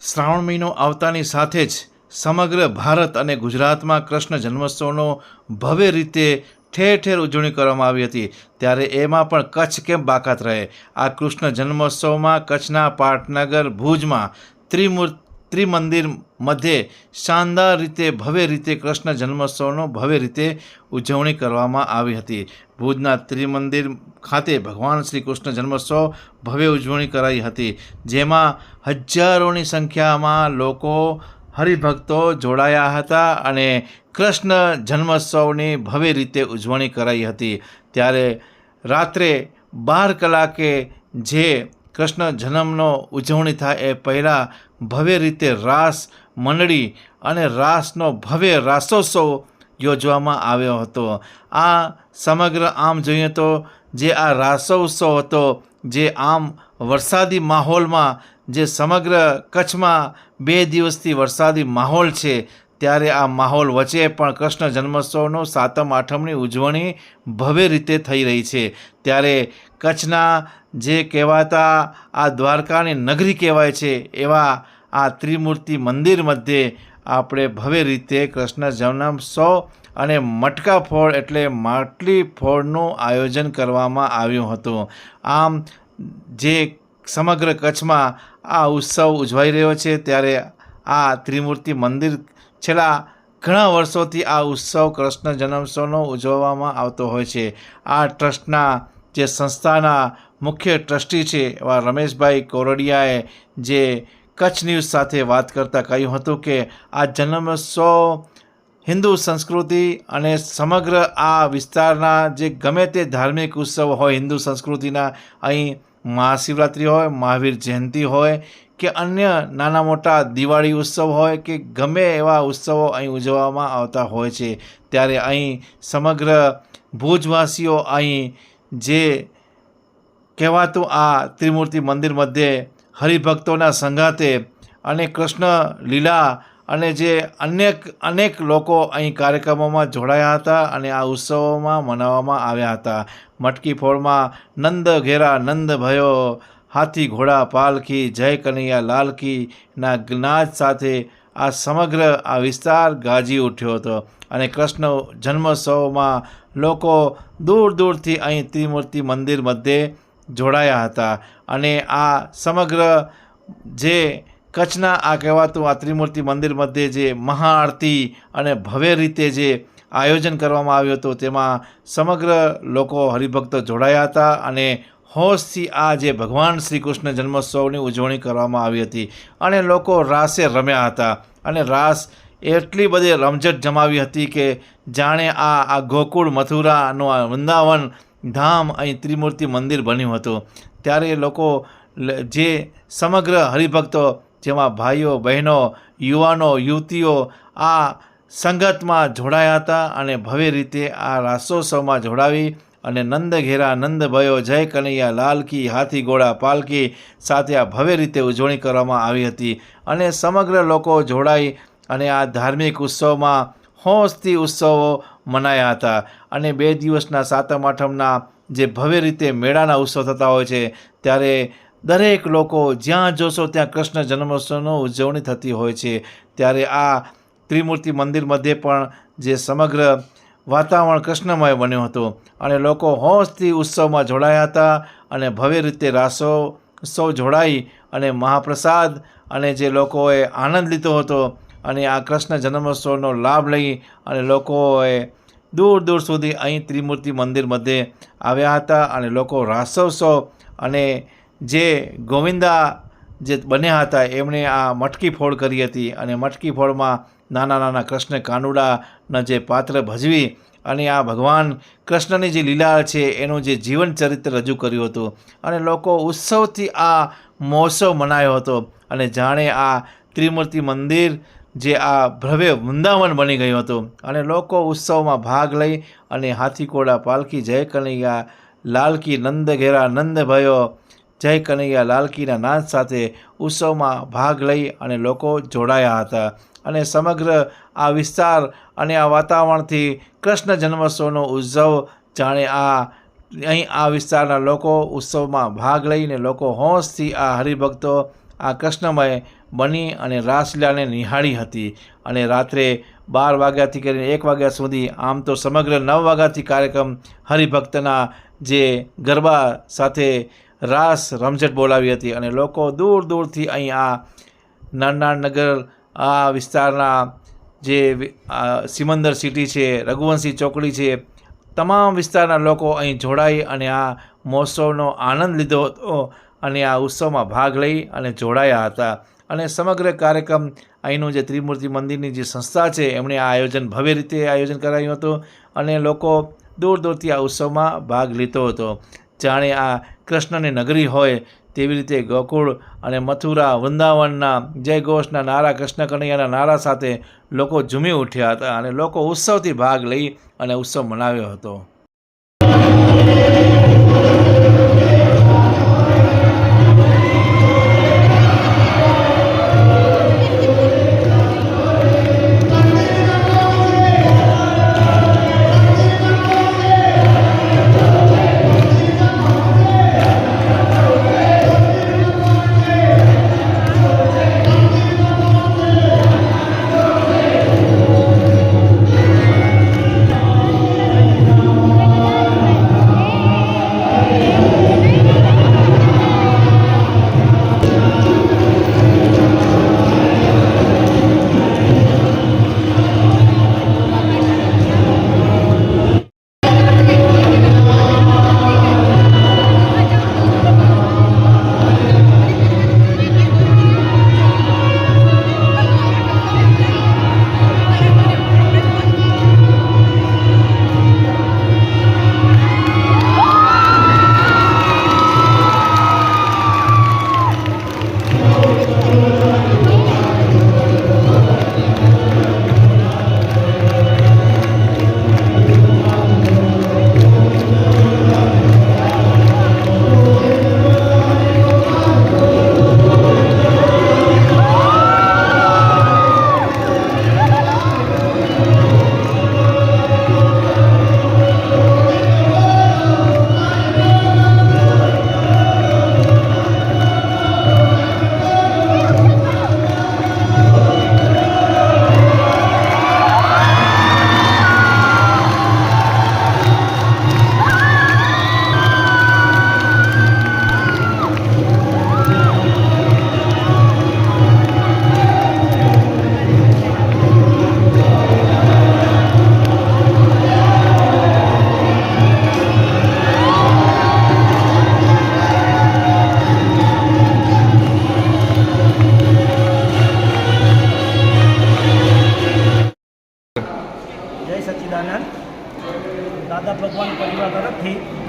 શ્રાવણ મહિનો આવતાની સાથે જ સમગ્ર ભારત અને ગુજરાતમાં કૃષ્ણ જન્મોત્સવનો ભવ્ય રીતે ઠેર ઠેર ઉજવણી કરવામાં આવી હતી. ત્યારે એમાં પણ કચ્છ કેમ બાકાત રહે? આ કૃષ્ણ જન્મોત્સવમાં કચ્છના પાટનગર ભુજમાં ત્રિમૂર્તિ ત્રિમંદિર મધ્યે શાનદાર રીતે ભવ્ય રીતે કૃષ્ણ જન્મોત્સવનો ભવ્ય રીતે ઉજવણી કરવામાં આવી હતી. ભુજના ત્રિમંદિર ખાતે ભગવાન શ્રી કૃષ્ણ જન્મોત્સવ ભવ્ય ઉજવણી કરાઈ હતી, જેમાં હજારોની સંખ્યામાં લોકો હરિભક્તો જોડાયા હતા અને કૃષ્ણ જન્મોત્સવની ભવ્ય રીતે ઉજવણી કરાઈ હતી. ત્યારે રાત્રે બાર કલાકે જે કૃષ્ણ જન્મનો ઉજવણી થાય એ પહેલાં ભવ્ય રીતે રાસ મંડળી અને રાસનો ભવ્ય રાસોત્સવ યોજવામાં આવ્યો હતો. આ સમગ્ર આમ જોઈએ તો જે આ રાસોત્સવ હતો, જે આમ વરસાદી માહોલમાં, જે સમગ્ર કચ્છમાં બે દિવસથી વરસાદી માહોલ છે, ત્યારે આ માહોલ વચ્ચે પણ કૃષ્ણ જન્મોત્સવનો સાતમ, આઠમની ઉજવણી ભવ્ય રીતે થઈ રહી છે. ત્યારે કચ્છના જે કહેવાતા આ દ્વારકાની નગરી કહેવાય છે, એવા આ ત્રિમૂર્તિ મંદિર મધ્યે આપણે ભવ્ય રીતે કૃષ્ણ જન્મોત્સવ અને મટકા ફોડ એટલે માટલી ફોડનું આયોજન કરવામાં આવ્યું હતું. આમ, જે સમગ્ર કચ્છમાં આ ઉત્સવ ઉજવાઈ રહ્યો છે, ત્યારે આ ત્રિમૂર્તિ મંદિર છેલ્લા ઘણા વર્ષોથી આ ઉત્સવ કૃષ્ણ જન્મોત્સવનો ઉજવવામાં આવતો હોય છે. આ ટ્રસ્ટના જે સંસ્થાના મુખ્ય ટ્રસ્ટી છે એવા રમેશભાઈ કોરડિયાએ જે કચ્છ ન્યૂઝ સાથે વાત કરતાં કહ્યું હતું કે આ જન્મોત્સવ હિન્દુ સંસ્કૃતિ અને સમગ્ર આ વિસ્તારના જે ગમે તે ધાર્મિક ઉત્સવ હોય, હિન્દુ સંસ્કૃતિના, અહીં મહાશિવરાત્રિ હોય, મહાવીર જયંતિ હોય કે અન્ય નાના મોટા દિવાળી ઉત્સવ હોય કે ગમે એવા ઉત્સવો અહીં ઉજવવામાં આવતા હોય છે. ત્યારે અહીં સમગ્ર ભુજવાસીઓ અહીં જે કહેવાતું આ ત્રિમૂર્તિ મંદિર મધ્યે હરિભક્તોના સંગાતે અને કૃષ્ણ લીલા અને જે અનેક અનેક લોકો અહીં કાર્યક્રમોમાં જોડાયા હતા અને આ ઉત્સવોમાં મનાવવામાં આવ્યા હતા. મટકી ફોડમાં નંદ ઘેરા, નંદ ભયો, હાથી ઘોડા, પાલખી, જય કનૈયા લાલકીના જ્ઞાજ સાથે આ સમગ્ર આ વિસ્તાર ગાજી ઉઠ્યો હતો અને કૃષ્ણ જન્મોત્સવમાં લોકો દૂર દૂરથી અહીં ત્રિમૂર્તિ મંદિર મધ્યે જોડાયા હતા. અને આ સમગ્ર જે કચ્છના આ કહેવાતું આ ત્રિમૂર્તિ મંદિર મધ્યે જે મહાઆરતી અને ભવ્ય રીતે જે આયોજન કરવામાં આવ્યું હતું, તેમાં સમગ્ર લોકો હરિભક્તો જોડાયા હતા અને હોશથી આ જે ભગવાન શ્રી કૃષ્ણ જન્મોત્સવની ઉજવણી કરવામાં આવી હતી અને લોકો રાસે રમ્યા હતા અને રાસ એટલી બધી રમઝટ જમાવી હતી કે જાણે આ આ ગોકુળ મથુરાનું આ વૃંદાવન ધામ અહીં ત્રિમૂર્તિ મંદિર બન્યું હતું. ત્યારે લોકો જે સમગ્ર હરિભક્તો જેમાં ભાઈઓ, બહેનો, યુવાનો, યુવતીઓ આ સંગતમાં જોડાયા હતા અને ભવ્ય રીતે આ રાસોત્સવમાં જોડાવી અને નંદ ઘેરા, નંદ ભયો, જય કનૈયા લાલકી હાથી ઘોડા પાલકી સાથે આ ભવ્ય રીતે ઉજવણી કરવામાં આવી હતી. અને સમગ્ર લોકો જોડાઈ અને આ ધાર્મિક ઉત્સવમાં હોંશથી ઉત્સવો મનાયા હતા. અને બે દિવસના સાતમ આઠમના જે ભવ્ય રીતે મેળાના ઉત્સવ થતા હોય છે, ત્યારે દરેક લોકો જ્યાં જોશો ત્યાં કૃષ્ણ જન્મોત્સવનો ઉજવણી થતી હોય છે. ત્યારે આ ત્રિમૂર્તિ મંદિર મધ્યે પણ જે સમગ્ર વાતાવરણ કૃષ્ણમય બન્યું હતું. અને લોકો હોંશથી ઉત્સવમાં જોડાયા હતા અને ભવ્ય રીતે રાસો, ઉત્સવ જોડાઈ અને મહાપ્રસાદ અને જે લોકોએ આનંદ લીધો હતો અને આ કૃષ્ણ જન્મોત્સવનો લાભ લઈ અને લોકોએ દૂર દૂર સુધી અહીં ત્રિમૂર્તિ મંદિર મધ્યે આવ્યા હતા અને લોકો રાસોત્સવ અને જે ગોવિંદા જે બન્યા હતા, એમણે આ મટકી ફોડ કરી હતી. અને મટકી ફોડમાં નાના નાના કૃષ્ણ કાનુડાના જે પાત્ર ભજવી અને આ ભગવાન કૃષ્ણની જે લીલા છે એનું જે જીવન ચરિત્ર રજૂ કર્યું હતું. અને લોકો ઉત્સવથી આ મહોત્સવ મનાયો હતો. અને જાણે આ ત્રિમૂર્તિ મંદિર જે આ ભવ્ય વૃંદાવન બની ગયું હતું. અને લોકો ઉત્સવમાં ભાગ લઈ અને હાથીકોડા પાલકી જય કનૈયા, લાલકી, નંદ ઘેરા, નંદ ભયો, જય કનૈયા, લાલકીના નાદ સાથે ઉત્સવમાં ભાગ લઈ અને લોકો જોડાયા હતા. અને સમગ્ર આ વિસ્તાર અને આ વાતાવરણથી કૃષ્ણ જન્મોત્સવનો ઉત્સવ જાણે આ અહીં આ વિસ્તારના લોકો ઉત્સવમાં ભાગ લઈને લોકો હોંશથી આ હરિભક્તો આ કૃષ્ણમય બની અને રાસલીલાને નિહાળી હતી. અને રાત્રે બાર વાગ્યાથી કરીને એક વાગ્યા સુધી આમ તો સમગ્ર નવ વાગ્યાથી કાર્યક્રમ હરિભક્તના જે ગરબા સાથે રાસ રમઝટ બોલાવી હતી અને લોકો દૂર દૂરથી અહીં આ નાનનાનગર આ વિસ્તારના જે સિમંદર સિટી છે, રઘુવંશી ચોકડી છે, તમામ વિસ્તારના લોકો અહીં જોડાઈ અને આ મહોત્સવનો આનંદ લીધો હતો અને આ ઉત્સવમાં ભાગ લઈ અને જોડાયા હતા. અને સમગ્ર કાર્યક્રમ અહીંનું જે ત્રિમૂર્તિ મંદિરની જે સંસ્થા છે, એમણે આ આયોજન ભવ્ય રીતે આયોજન કરાયું હતું અને લોકો દૂર દૂરથી આ ઉત્સવમાં ભાગ લીધો હતો. જાણે આ કૃષ્ણની નગરી હોય તેવી રીતે ગોકુળ અને મથુરા, વૃંદાવનના જય ઘોષના નારા કૃષ્ણ કનૈયાના નારા સાથે લોકો ઝૂમી ઉઠ્યા હતા અને લોકો ઉત્સવથી ભાગ લઈ અને ઉત્સવ મનાવ્યો હતો.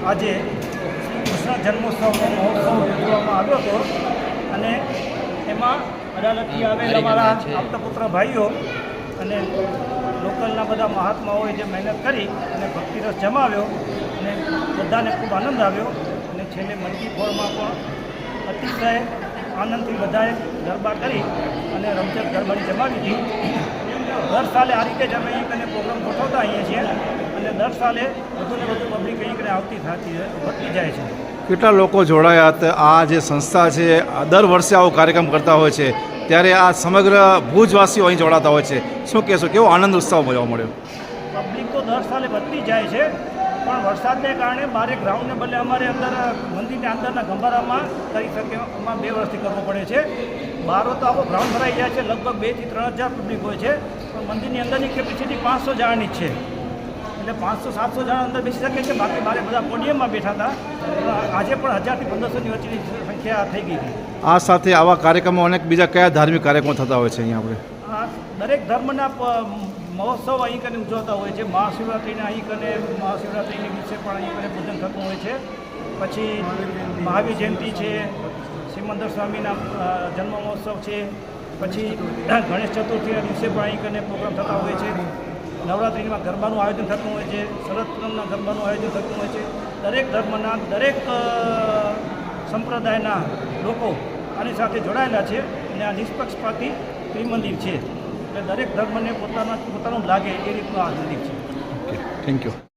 આજે શ્રી કૃષ્ણ જન્મોત્સવનો મહોત્સવ યોજવામાં આવ્યો હતો અને એમાં અડાલતથી આવેલ અમારા આપતપુત્ર ભાઈઓ અને લોકલના બધા મહાત્માઓએ જે મહેનત કરી અને ભક્તિરસ જમાવ્યો અને બધાને ખૂબ આનંદ આવ્યો અને છેલ્લે મટકી ફોળમાં પણ અતિશય આનંદથી બધાએ ગરબા કરી અને રમઝટ ગરબાની જમાવી હતી દર સાલે આ રીતે જ અમે અહીં કને પ્રોગ્રામ ગોઠવતા અહીંયા છીએ. અને દર સાલે વધુ ને વધુ પબ્લિક અહીં કને આવતી થતી વધતી જાય છે. કેટલા લોકો જોડાયા હતા? આ જે સંસ્થા છે આ દર વર્ષે આવો કાર્યક્રમ કરતા હોય છે. ત્યારે આ સમગ્ર ભુજવાસીઓ અહીં જોડાતા હોય છે. શું કહેશો કેવો આનંદ ઉત્સવ જોવા મળ્યો? પબ્લિક તો દર સાલે વધતી જાય છે પણ વરસાદને કારણે બારે ગ્રાઉન્ડને બદલે અમારે અંદર મંદિરની અંદરના ગંભારામાં કરી શકે એમાં બે વર્ષથી કરવો પડે છે. બારો તો આખો ગ્રાઉન્ડ ભરાઈ જાય છે લગભગ બેથી ત્રણ હજાર પબ્લિક હોય છે પણ મંદિરની અંદરની કેપેસિટી પાંચસો જણાની જ છે. એટલે પાંચસો સાતસો જણા અંદર બેસી શકે છે. બાકી બારે બધા પોડિયમમાં બેઠા હતા. આજે પણ હજારથી પંદરસોની વચ્ચેની સંખ્યા થઈ ગઈ હતી. આ સાથે આવા કાર્યક્રમો અનેક બીજા કયા ધાર્મિક કાર્યક્રમો થતા હોય છે અહીંયા આપણે? દરેક ધર્મના મહોત્સવ અહીં કને ઉજવતા હોય છે. મહાશિવરાત્રિને અહીં કને મહાશિવરાત્રિની દિવસે પણ અહીં કને પૂજન થતું હોય છે. પછી મહાવીર જયંતિ છે શ્રીમંદર સ્વામીના જન્મ મહોત્સવ છે. પછી ગણેશ ચતુર્થીના દિવસે પણ અહીં કને પ્રોગ્રામ થતા હોય છે. નવરાત્રિમાં ગરબાનું આયોજન થતું હોય છે શરદ પૂનમના ગરબાનું આયોજન થતું હોય છે. દરેક ધર્મના, દરેક સંપ્રદાયના લોકો આની સાથે જોડાયેલા છે અને આ નિષ્પક્ષપાતી ત્રિમંદિર છે. એટલે દરેક ધર્મને પોતાના, પોતાનું લાગે એ રીતનું આ મંદિર છે. Thank you